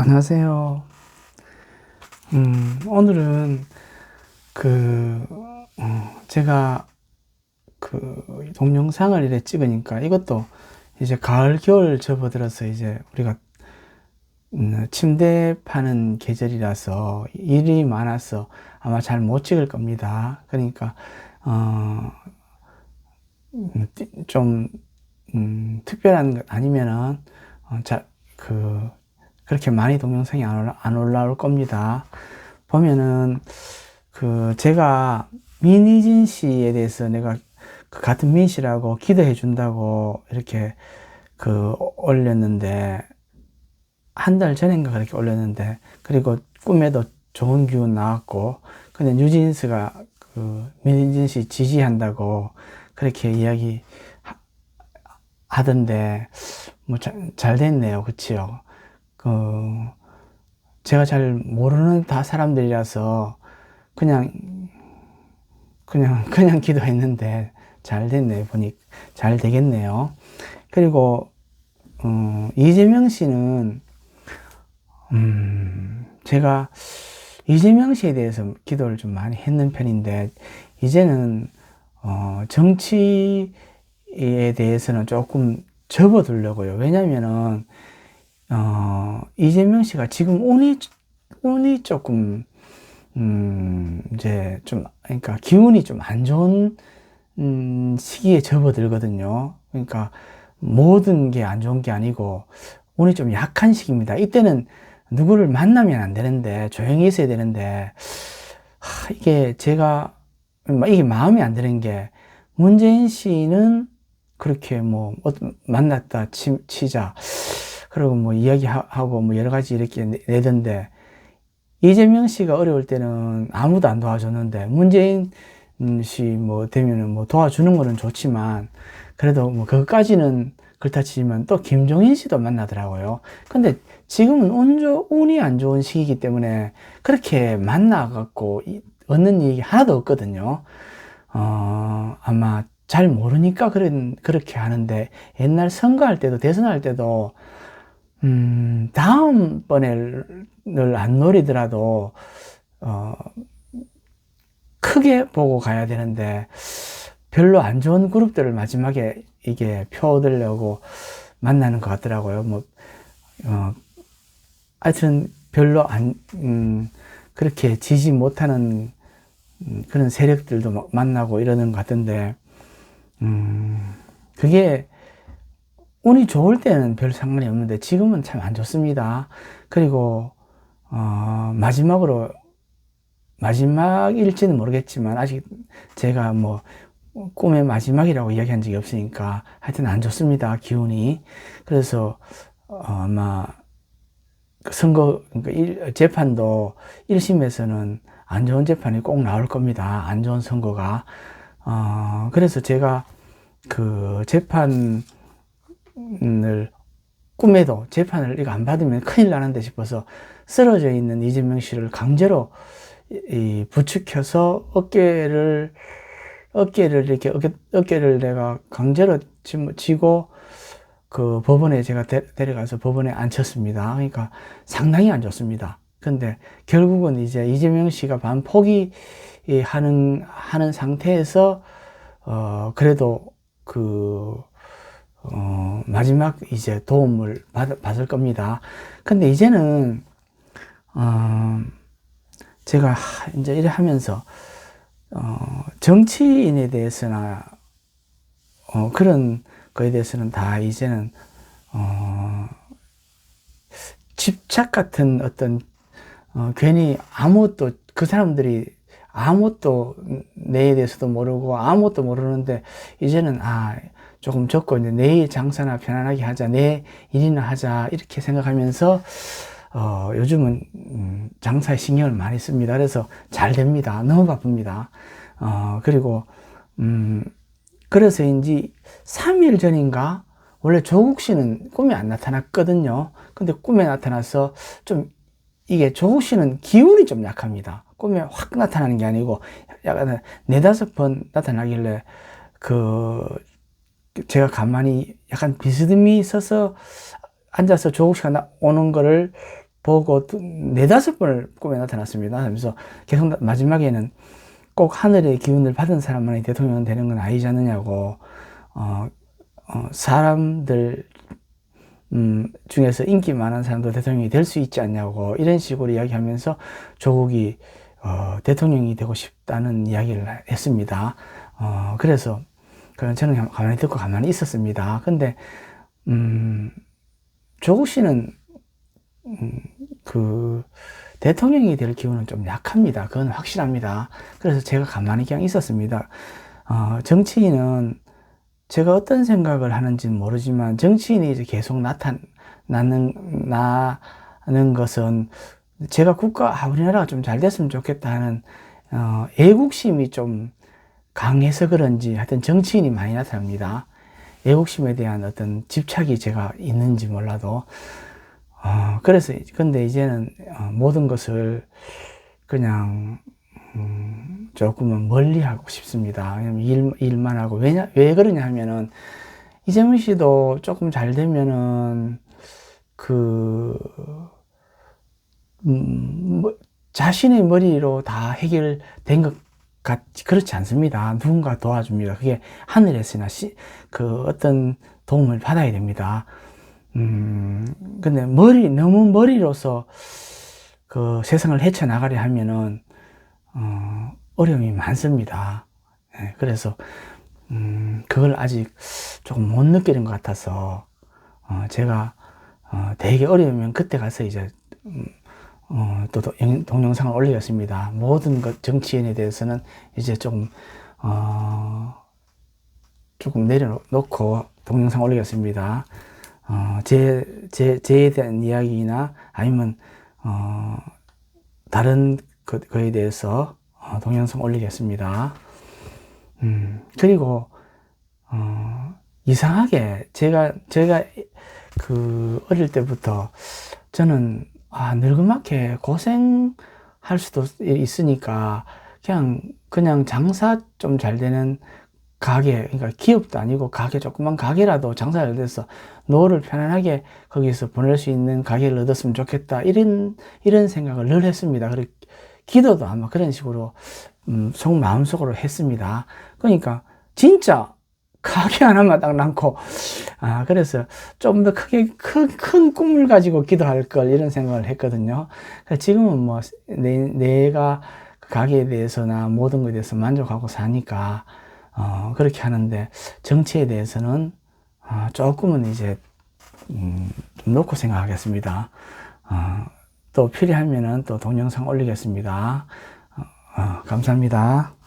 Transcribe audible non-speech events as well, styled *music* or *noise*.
안녕하세요. 음, 오늘은 그, 어, 제가 그 동영상을 이래 찍으니까 이것도 이제 가을, 겨울 접어들어서 이제 우리가 음, 침대 파는 계절이라서 일이 많아서 아마 잘 못 찍을 겁니다. 그러니까, 어, 음, 띠- 좀, 음, 특별한 것 아니면은, 어, 자, 그, 그렇게 많이 동영상이 안, 올라, 안 올라올 겁니다. 보면은, 그, 제가 민희진 씨에 대해서 내가 그 같은 민 씨라고 기도해 준다고 이렇게 그 올렸는데, 한 달 전인가 그렇게 올렸는데, 그리고 꿈에도 좋은 기운 나왔고, 근데 뉴진스가 그 민희진 씨 지지한다고 그렇게 이야기 하- 하던데, 뭐, 잘, 잘 됐네요. 그치요? 그, 제가 잘 모르는 다 사람들이라서 그냥, 그냥, *laughs* 그냥 기도했는데 잘 됐네요. 보니, 잘 되겠네요. 그리고, 어, 이재명 씨는, 음, 제가 이재명 씨에 대해서 기도를 좀 많이 했는 편인데, 이제는, 어, 정치에 대해서는 조금 접어두려고요. 왜냐면은, 어, 이재명 씨가 지금 운이, 운이 조금, 음, 이제 좀, 그러니까 기운이 좀 안 좋은, 음, 시기에 접어들거든요. 그러니까 모든 게 안 좋은 게 아니고, 운이 좀 약한 시기입니다. 이때는 누구를 만나면 안 되는데, 조용히 있어야 되는데, 하, 이게 제가, 이게 마음에 안 드는 게, 문재인 씨는 그렇게 뭐, 만났다 치, 치자. 그리고 뭐 이야기하고 뭐 여러 가지 이렇게 내- 내던데 이재명 씨가 어려울 때는 아무도 안 도와줬는데 문재인 씨 뭐 되면은 뭐 도와주는 거는 좋지만 그래도 뭐 그것까지는 그렇다 치지만 또 김종인 씨도 만나더라고요. 근데 지금은 운 좋- 운이 안 좋은 시기이기 때문에 그렇게 만나갖고 이- 얻는 얘기 하나도 없거든요. 어, 아마 잘 모르니까 그런, 그렇게 하는데 옛날 선거할 때도 대선할 때도 음, 다음번에를 안 노리더라도, 어, 크게 보고 가야 되는데, 별로 안 좋은 그룹들을 마지막에 이게 표 얻으려고 만나는 것 같더라고요. 뭐, 어, 하여튼 별로 안, 음, 그렇게 지지 못하는 음, 그런 세력들도 막 만나고 이러는 것 같은데, 음, 그게 운이 좋을 때는 별 상관이 없는데 지금은 참 안 좋습니다. 그리고 어, 마지막으로 마지막일지는 모르겠지만 아직 제가 뭐 꿈의 마지막이라고 이야기한 적이 없으니까 하여튼 안 좋습니다. 기운이. 그래서 어, 아마 그 선거 그러니까 일, 재판도 1심에서는 안 좋은 재판이 꼭 나올 겁니다. 안 좋은 선거가. 어, 그래서 제가 그 재판 을 꿈에도 재판을 이거 안 받으면 큰일 나는데 싶어서 쓰러져 있는 이재명 씨를 강제로 이 부추켜서 어깨를 어깨를 이렇게 어깨, 어깨를 내가 강제로 쥐- 쥐고 그 법원에 제가 데, 데려가서 법원에 앉혔습니다. 그러니까 상당히 안 좋습니다. 근데 결국은 이제 이재명 씨가 반 포기 하는 하는 상태에서 어 그래도 그 어, 마지막 이제 도움을 받, 받을 겁니다. 근데 이제는, 어, 제가 하- 이제 이래 하면서, 어, 정치인에 대해서나, 어, 그런 거에 대해서는 다 이제는, 어, 집착 같은 어떤, 어, 괜히 아무것도, 그 사람들이 아무것도 내에 대해서도 모르고 아무것도 모르는데, 이제는, 아, 조금 적고 이제 내일 장사나 편안하게 하자, 내 일이나 하자 이렇게 생각하면서 어, 요즘은 음, 장사에 신경을 많이 씁니다. 그래서 잘 됩니다. 너무 바쁩니다. 어, 그리고 음, 그래서인지 3일 전인가 원래 조국 씨는 꿈에 안 나타났거든요. 근데 꿈에 나타나서 좀 이게 조국 씨는 기운이 좀 약합니다. 꿈에 확 나타나는 게 아니고 약간 네다섯 번 나타나길래 그 제가 가만히 약간 비스듬히 서서 앉아서 조국 씨가 나- 오는 거를 보고 또 네다섯 번을 꿈에 나타났습니다. 그래서 계속 나- 마지막에는 꼭 하늘의 기운을 받은 사람만이 대통령 되는 건 아니지 않느냐고, 어, 어, 사람들, 음, 중에서 인기 많은 사람도 대통령이 될 수 있지 않냐고, 이런 식으로 이야기하면서 조국이, 어, 대통령이 되고 싶다는 이야기를 했습니다. 어, 그래서, 그런 저는 가만히 듣고 가만히 있었습니다. 근데, 음, 조국 씨는, 음, 그, 대통령이 될 기운은 좀 약합니다. 그건 확실합니다. 그래서 제가 가만히 그냥 있었습니다. 어, 정치인은 제가 어떤 생각을 하는지는 모르지만 정치인이 이제 계속 나타나는, 나는 것은 제가 국가, 아, 우리나라가 좀 잘 됐으면 좋겠다 하는, 어, 애국심이 좀 강해서 그런지 하여튼 정치인이 많이 나타납니다. 애국심에 대한 어떤 집착이 제가 있는지 몰라도, 어, 그래서, 근데 이제는 어, 모든 것을 그냥, 음, 조금은 멀리 하고 싶습니다. 왜냐면 일, 일만 하고. 왜냐, 왜 그러냐 하면은, 이재명 씨도 조금 잘 되면은, 그, 음, 뭐, 자신의 머리로 다 해결된 것 그렇지 않습니다. 누군가 도와줍니다. 그게 하늘에서나 시, 그 어떤 도움을 받아야 됩니다. 음, 근데 머리, 너무 머리로서 그 세상을 헤쳐나가려 하면은, 어, 어려움이 많습니다. 예, 그래서, 음, 그걸 아직 조금 못 느끼는 것 같아서, 어, 제가, 어, 되게 어려우면 그때 가서 이제, 음, 어, 또 동영상을 올리겠습니다. 모든 것, 정치인에 대해서는 이제 조금, 어, 조금 내려놓고 동영상 올리겠습니다. 어, 제, 제, 제에 대한 이야기나 아니면, 어, 다른 것, 거에 대해서 어, 동영상 올리겠습니다. 음, 그리고, 어, 이상하게 제가, 제가 그 어릴 때부터 저는 아, 늙음하게 고생할 수도 있으니까 그냥, 그냥 장사 좀 잘 되는 가게, 그러니까 기업도 아니고 가게, 조그만 가게라도 장사 잘 돼서 노후를 편안하게 거기서 보낼 수 있는 가게를 얻었으면 좋겠다. 이런, 이런 생각을 늘 했습니다. 그리고 기도도 아마 그런 식으로, 음, 속 마음속으로 했습니다. 그러니까 진짜 가게 하나만 딱 낳고, 아, 그래서 좀 더 크게, 큰, 큰 꿈을 가지고 기도할 걸 이런 생각을 했거든요. 지금은 뭐, 내, 내가 그 가게에 대해서나 모든 것에 대해서 만족하고 사니까, 어, 그렇게 하는데, 정치에 대해서는, 어, 조금은 이제, 음, 좀 놓고 생각하겠습니다. 어, 또 필요하면은 또 동영상 올리겠습니다. 어, 어, 감사합니다.